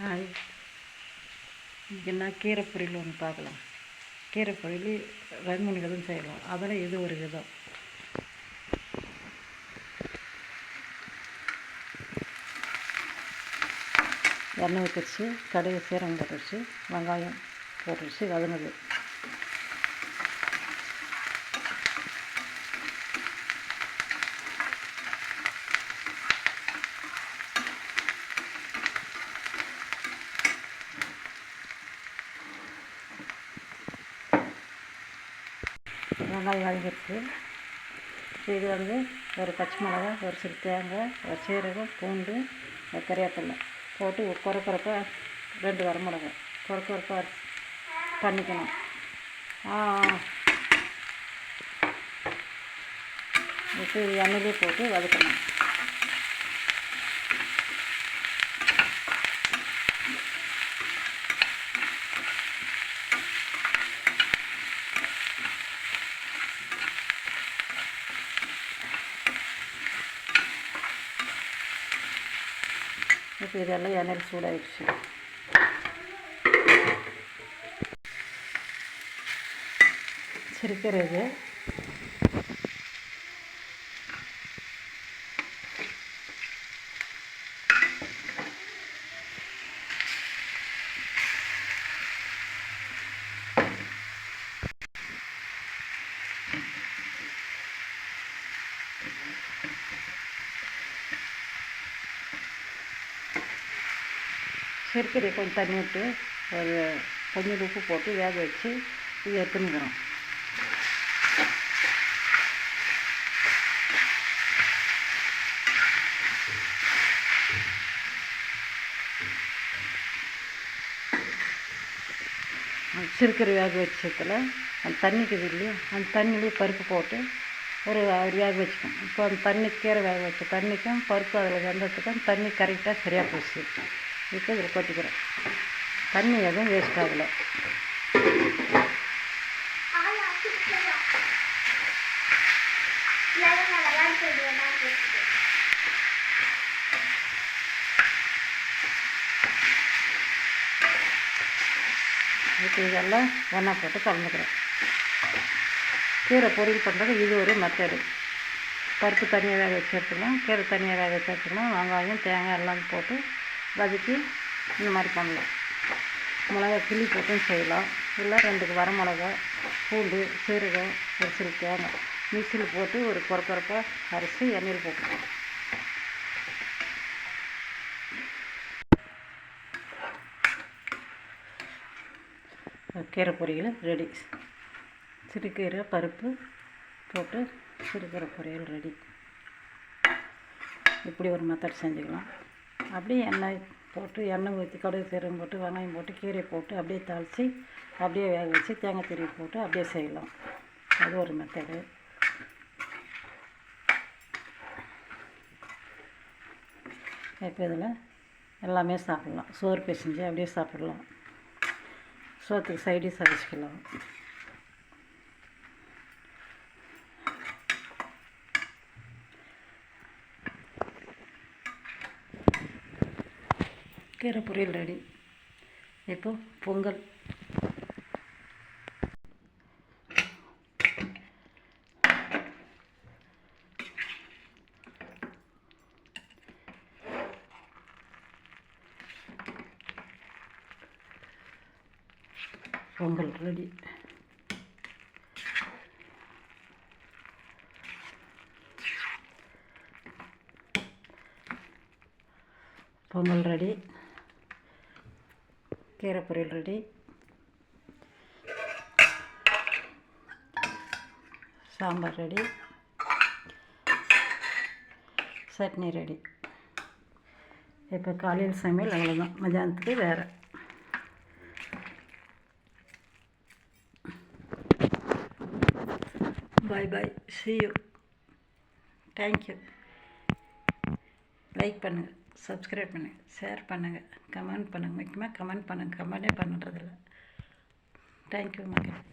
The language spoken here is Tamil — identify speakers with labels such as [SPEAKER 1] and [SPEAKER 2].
[SPEAKER 1] ஹாய். இங்கே என்ன கீரை பொரியல் ஒன்று பார்க்கலாம். கீரை பொரியல் ரெண்டு மூணு விதம் செய்யலாம். அதில் இது ஒரு விதம்? எண்ணெய் ஊற்றிடுச்சு கடுகு சீரகம் போட்டுருச்சு வெங்காயம் போட்டுருச்சு வதங்குது. வெங்காயம் வதங்கிடுச்சு இது வந்து ஒரு பச்சை மிளகா ஒரு சிறு தேங்காய் ஒரு சீரகம் பூண்டு ஒரு கறிவேப்பிலை போட்டு குறை குறைப்பாக ரெண்டு வரமிளகா குறை குறைப்பாக பண்ணிக்கணும். இப்போ எண்ணெயிலே போட்டு வதக்கணும். இப்போ இதெல்லாம் எண்ணெயில் சூடாகிடுச்சு சிரிக்கிறது சிறுக்கீரை கொஞ்சம் தண்ணி விட்டு ஒரு கொஞ்சம் உப்பு போட்டு வேக வச்சு இது எடுத்துன்னுக்குறோம் சிறுக்கீரை வேக வச்சதில் அந்த தண்ணிக்குது இல்லையா அந்த தண்ணியிலே பருப்பு போட்டு ஒரு வேக வச்சுக்கோம் இப்போ அந்த தண்ணி கீரை வேக வச்ச தண்ணிக்கும் பருப்பு அதில் வெந்ததுக்கும் தண்ணி கரெக்டாக சரியாக போச்சு. இப்போ இதில் கொட்டிக்கிறேன். தண்ணி எதுவும் வேஸ்ட் ஆகலை. இப்போ இதெல்லாம் ஒன்றா போட்டு கலந்துக்கிறேன். கீரை பொரியல் பண்ணுறது இது ஒரு மெத்தடு பருப்பு தனியாக வேக வச்சு எடுத்துக்கலாம் கீரை தனியாக வேக வச்சு எடுத்துக்கலாம் வெங்காயம் தேங்காய் எல்லாம் போட்டு வதக்கி இந்த மாதிரி பண்ணலாம். மிளகா கிள்ளி போட்டும் செய்யலாம். இல்லை ரெண்டுக்கு வர மிளகா பூண்டு சீரகம் ஒரு சிறு தேங்காய் மிக்சியில் போட்டு ஒரு குறக்குறப்பாக அரைச்சி எண்ணெயில் போட்டுக்கலாம். கீரை பொரியல் ரெடி. சிறுகீரை பருப்பு போட்டு சிறுகீரை பொரியல் ரெடி. இப்படி ஒரு மெத்தட் செஞ்சுக்கலாம். அப்படியே எண்ணெய் போட்டு எண்ணெய் ஊற்றி கடுகு சீரகம் போட்டு வெங்காயம் போட்டு கீரை போட்டு அப்படியே தாளித்து அப்படியே வேக வச்சு தேங்காய் திருவி போட்டு அப்படியே செய்யலாம். அது ஒரு மெத்தடு இப்போ இதில் எல்லாமே சாப்பிட்லாம். சோறு பிசைஞ்சு அப்படியே சாப்பிட்லாம். சோத்துக்கு சைடிஷ் வச்சுக்கலாம். கீரை பொரியல் ரெடி இப்போ பொங்கல். பொங்கல் ரெடி பொங்கல் ரெடி கீரை பொரியல் ready. Sambar ready. Chutney ready. இப்போ காலையில் சமையல் அவ்வளோதான் மத்தியானத்துக்கு வேறு. Bye bye see you thank you like பண்ணுங்கள் சப்ஸ்கிரைப் பண்ணுங்கள் ஷேர் பண்ணுங்கள் கமெண்ட் பண்ணுங்கள் முக்கியமாக கமெண்ட் பண்ணுங்கள் கமெண்டே பண்ணுறதில்ல. தேங்க்யூ மக்கள்